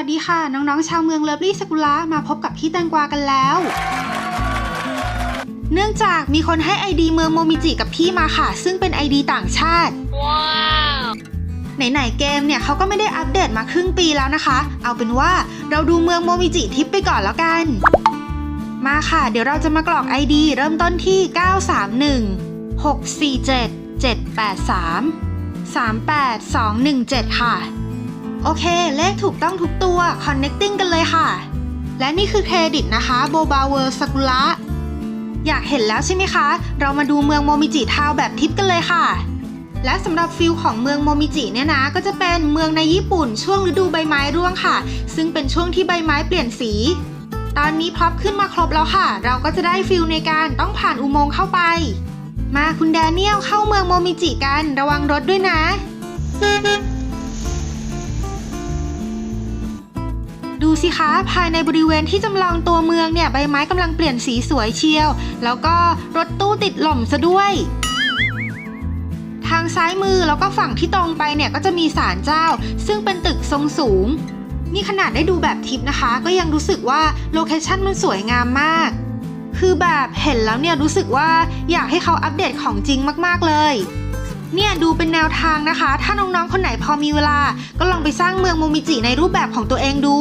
ัสดีค่ะ น้องๆ ชาวเมืองเลิฟลี่สกุละมาพบกับพี่แตงกวากันแล้ว เนื่องจากมีคนให้ไอดีเมืองโมมิจิกับพี่มาค่ะ ซึ่งเป็นไอดีต่างชาติไหนๆเกมเนี่ยเขาก็ไม่ได้อัปเดตมาครึ่งปีแล้วนะคะ เอาเป็นว่าเราดูเมืองโมมิจิทิปไปก่อนแล้วกัน มาค่ะ เดี๋ยวเราจะมากรอก ID เริ่มต้นที่ 931 647 783 38217 ค่ะ โอเค เลขถูกต้องทุกตัว connecting กันเลยค่ะ และนี่คือเครดิตนะคะโบบาเวอร์สกุระอยากเห็นแล้วใช่ไหมคะ เรามาดูเมืองโมมิจิทาวแบบทิปกันเลยค่ะ และสำหรับฟิลของเมืองโมมิจิเนี่ยนะ ก็จะเป็นเมืองในญี่ปุ่น ช่วงฤดูใบไม้ร่วงค่ะ ซึ่งเป็นช่วงที่ใบไม้เปลี่ยนสี ตอนนี้พร็อพขึ้นมาครบแล้วค่ะ เราก็จะได้ฟิลในการต้องผ่านอุโมงค์เข้าไป มาคุณแดเนียลเข้าเมืองโมมิจิกัน ระวังรถด้วยนะ สิคะ ภายในบริเวณที่จำลองตัวเมืองเนี่ยใบไม้กำลังเปลี่ยนสีสวยเชียว แล้วก็รถตู้ติดหล่มซะด้วย ทางซ้ายมือแล้วก็ฝั่งที่ตรงไปเนี่ยก็จะมีศาลเจ้า ซึ่งเป็นตึกทรงสูง นี่ขนาดได้ดูแบบทิปนะคะ ก็ยังรู้สึกว่าโลเคชั่นมันสวยงามมาก คือแบบเห็นแล้วเนี่ยรู้สึกว่าอยากให้เขาอัปเดตของจริงมากๆเลยเนี่ยดูเป็นแนวทางนะคะ ถ้าน้องๆ คนไหนพอมีเวลา ก็ลองไปสร้างเมืองโมมิจิในรูปแบบของตัวเองดู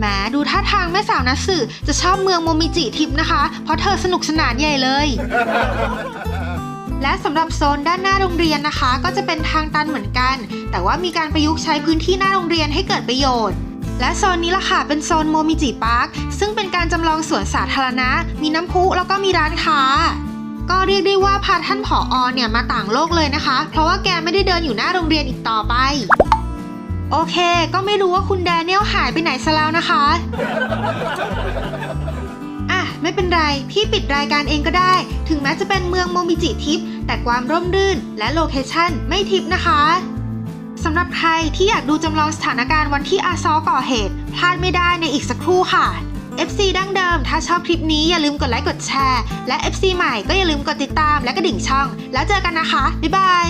แหมดูท่าทางแม่สาวนัสสึจะชอบเมืองโมมิจิทิปนะคะ เพราะเธอสนุกสนานใหญ่เลย และสำหรับโซนด้านหน้าโรงเรียนนะคะ ก็จะเป็นทางตันเหมือนกัน แต่ว่ามีการประยุกต์ใช้พื้นที่หน้าโรงเรียนให้เกิดประโยชน์ และโซนนี้ล่ะค่ะเป็นโซนโมมิจิพาร์คซึ่งเป็นการจำลองสวนสาธารณะ มีน้ำพุแล้วก็มีร้านค้าก็เรียกได้ว่าพาท่านผออเนี่ยมาต่างโลกเลยนะคะ เพราะว่าแกไม่ได้เดินอยู่หน้าโรงเรียนอีกต่อไป โอเค ก็ไม่รู้ว่าคุณแดเนียลหายไปไหนซะแล้วนะคะ อะ ไม่เป็นไร พี่ปิดรายการเองก็ได้ ถึงแม้จะเป็นเมืองโมมิจิทิป แต่ความร่มรื่นและโลเคชั่นไม่ทิปนะคะสำหรับใครที่อยากดูจำลองสถานการณ์วันที่อาซอก่อเหตุ พลาดไม่ได้ในอีกสักครู่ค่ะ FC ดั้งเดิม ถ้าชอบคลิปนี้อย่าลืมกดไลค์กดแชร์ และ FC ใหม่ก็อย่าลืมกดติดตามและกระดิ่งช่อง แล้วเจอกันนะคะ บ๊ายบาย